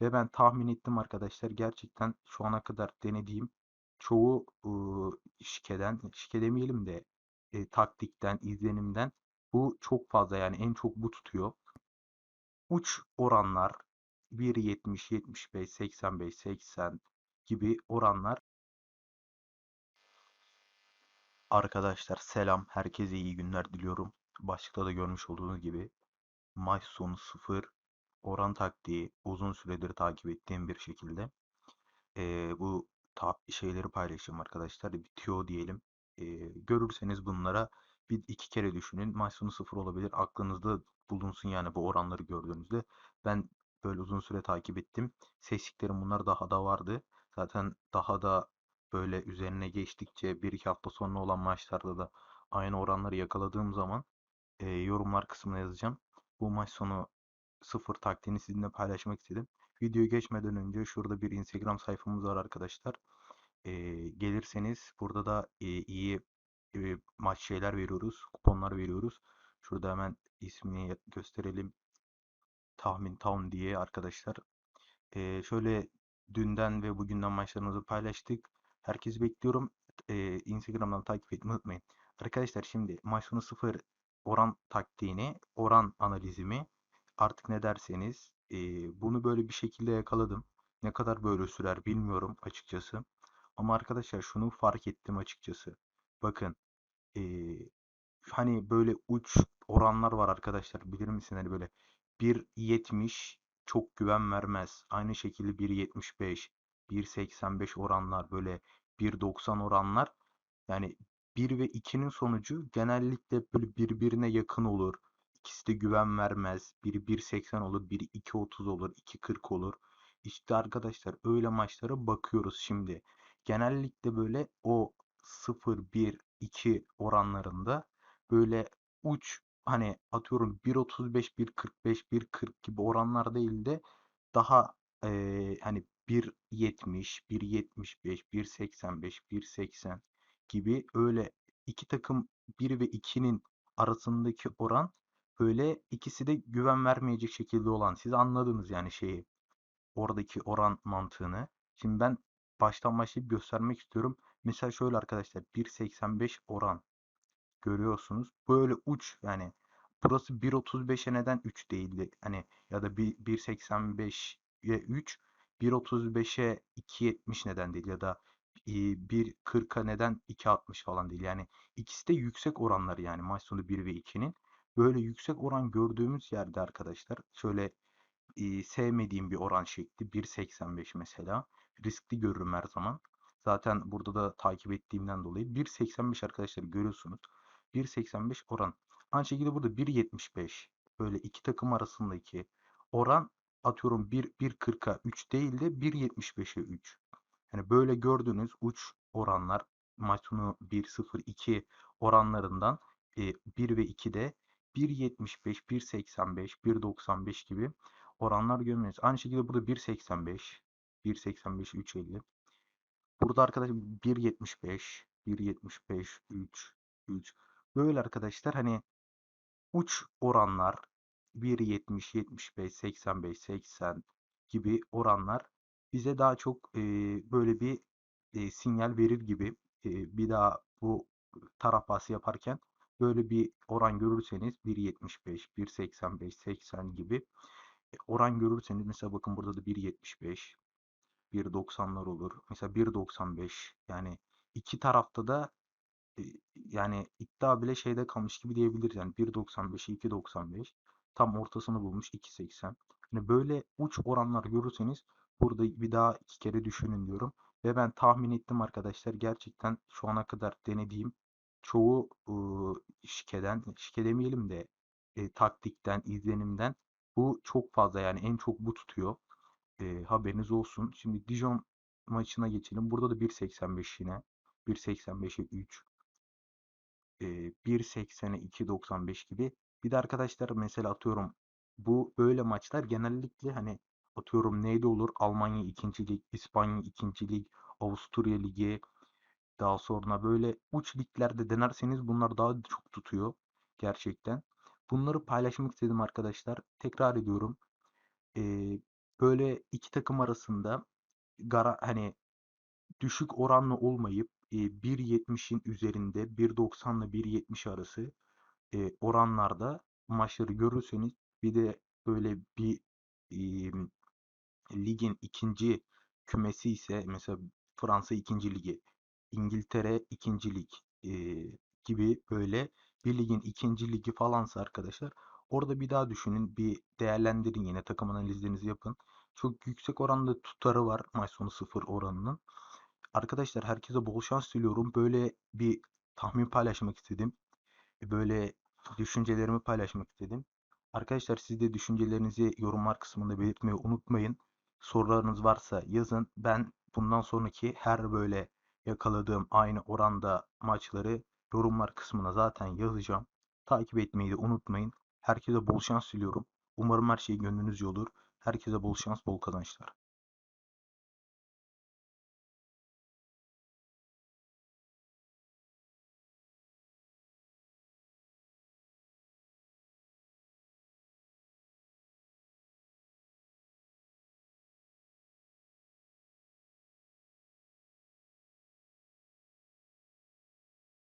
Ve ben tahmin ettim arkadaşlar. Gerçekten şu ana kadar denediğim çoğu ıı, şikeden, şike demeyelim de e, taktikten, izlenimden bu çok fazla yani en çok bu tutuyor. Uç oranlar 1.70, 75, 85, 80 gibi oranlar. Arkadaşlar selam. Herkese iyi günler diliyorum. Başlıkta da görmüş olduğunuz gibi maç sonu 0 oran taktiği uzun süredir takip ettiğim bir şekilde e, bu ta şeyleri paylaşacağım arkadaşlar. Bir diyelim. E, görürseniz bunlara bir iki kere düşünün. Maç sonu 0 olabilir. Aklınızda bulunsun yani bu oranları gördüğünüzde. Ben böyle uzun süre takip ettim. Seçtiklerim bunlar daha da vardı. Zaten daha da böyle üzerine geçtikçe bir iki hafta sonra olan maçlarda da aynı oranları yakaladığım zaman e, yorumlar kısmına yazacağım. Bu maç sonu sıfır taktiğini sizinle paylaşmak istedim. Videoyu geçmeden önce şurada bir Instagram sayfamız var arkadaşlar. E, gelirseniz burada da e, iyi e, maç şeyler veriyoruz. Kuponlar veriyoruz. Şurada hemen ismini gösterelim. Tahmin Town diye arkadaşlar. E, şöyle dünden ve bugünden maçlarımızı paylaştık. Herkesi bekliyorum. E, Instagram'dan takip etmeyi unutmayın. Arkadaşlar şimdi maç sonu sıfır oran taktiğini, oran analizimi artık ne derseniz e, bunu böyle bir şekilde yakaladım. Ne kadar böyle sürer bilmiyorum açıkçası. Ama arkadaşlar şunu fark ettim açıkçası. Bakın e, hani böyle uç oranlar var arkadaşlar bilir misin hani böyle 1.70 çok güven vermez. Aynı şekilde 1.75, 1.85 oranlar böyle 1.90 oranlar yani 1 ve 2'nin sonucu genellikle böyle birbirine yakın olur. İkisi de güven vermez. Biri 1.80 olur, biri 2.30 olur, 2.40 olur. İşte arkadaşlar öyle maçlara bakıyoruz şimdi. Genellikle böyle o 0, 1, 2 oranlarında böyle uç hani atıyorum 1.35, 1.45, 1.40 gibi oranlar değil de daha e, hani 1.70, 1.75, 1.85, 1.80 gibi öyle iki takım 1 ve 2'nin arasındaki oran böyle ikisi de güven vermeyecek şekilde olan. Siz anladınız yani şeyi. Oradaki oran mantığını. Şimdi ben baştan başlayıp göstermek istiyorum. Mesela şöyle arkadaşlar 1.85 oran görüyorsunuz. Böyle uç yani burası 1.35'e neden 3 değildi? Hani ya da 1.85'e 3 1.35'e 2.70 neden değil ya da 1.40'a neden 2.60 falan değil. Yani ikisi de yüksek oranlar yani maç sonu 1 ve 2'nin. Böyle yüksek oran gördüğümüz yerde arkadaşlar şöyle e, sevmediğim bir oran şekli 1.85 mesela. Riskli görürüm her zaman. Zaten burada da takip ettiğimden dolayı 1.85 arkadaşlar görüyorsunuz. 1.85 oran. Aynı şekilde burada 1.75 böyle iki takım arasındaki oran atıyorum 1.40'a 3 değil de 1.75'e 3. Yani böyle gördüğünüz uç oranlar maç sonu 1-0-2 oranlarından 1 ve 2'de 1.75, 1.85, 1.95 gibi oranlar görmeniz. Aynı şekilde burada 1.85, 1.85, 3.50. Burada arkadaşlar 1.75, 1.75, 3, 3. Böyle arkadaşlar hani uç oranlar 1.70, 75, 85, 80 gibi oranlar bize daha çok e, böyle bir e, sinyal verir gibi e, bir daha bu taraf bahsi yaparken böyle bir oran görürseniz 1.75, 1.85, 80 gibi e, oran görürseniz mesela bakın burada da 1.75, 1.90'lar olur. Mesela 1.95 yani iki tarafta da e, yani iddia bile şeyde kalmış gibi diyebiliriz. Yani 1.95'e 2.95 tam ortasını bulmuş 2.80. Yani böyle uç oranlar görürseniz burada bir daha iki kere düşünün diyorum. Ve ben tahmin ettim arkadaşlar. Gerçekten şu ana kadar denediğim çoğu ıı, şikeden, şike demeyelim de e, taktikten, izlenimden bu çok fazla yani en çok bu tutuyor. E, haberiniz olsun. Şimdi Dijon maçına geçelim. Burada da 1.85 yine. 1.85'e 3. E, 1.80'e 2.95 gibi. Bir de arkadaşlar mesela atıyorum bu böyle maçlar genellikle hani atıyorum neyde olur? Almanya 2. lig, İspanya 2. lig, Avusturya ligi, daha sonra böyle uç liglerde denerseniz bunlar daha çok tutuyor gerçekten. Bunları paylaşmak istedim arkadaşlar. Tekrar ediyorum. Ee, böyle iki takım arasında gara, hani düşük oranlı olmayıp e, 1.70'in üzerinde 1.90 ile 1.70 arası e, oranlarda maçları görürseniz bir de böyle bir e, ligin ikinci kümesi ise mesela Fransa ikinci ligi, İngiltere ikinci lig e, gibi böyle bir ligin ikinci ligi falansa arkadaşlar orada bir daha düşünün bir değerlendirin yine takım analizlerinizi yapın. Çok yüksek oranda tutarı var maç sonu sıfır oranının. Arkadaşlar herkese bol şans diliyorum. Böyle bir tahmin paylaşmak istedim. Böyle düşüncelerimi paylaşmak istedim. Arkadaşlar siz de düşüncelerinizi yorumlar kısmında belirtmeyi unutmayın. Sorularınız varsa yazın. Ben bundan sonraki her böyle yakaladığım aynı oranda maçları yorumlar kısmına zaten yazacağım. Takip etmeyi de unutmayın. Herkese bol şans diliyorum. Umarım her şey gönlünüzce olur. Herkese bol şans, bol kazançlar.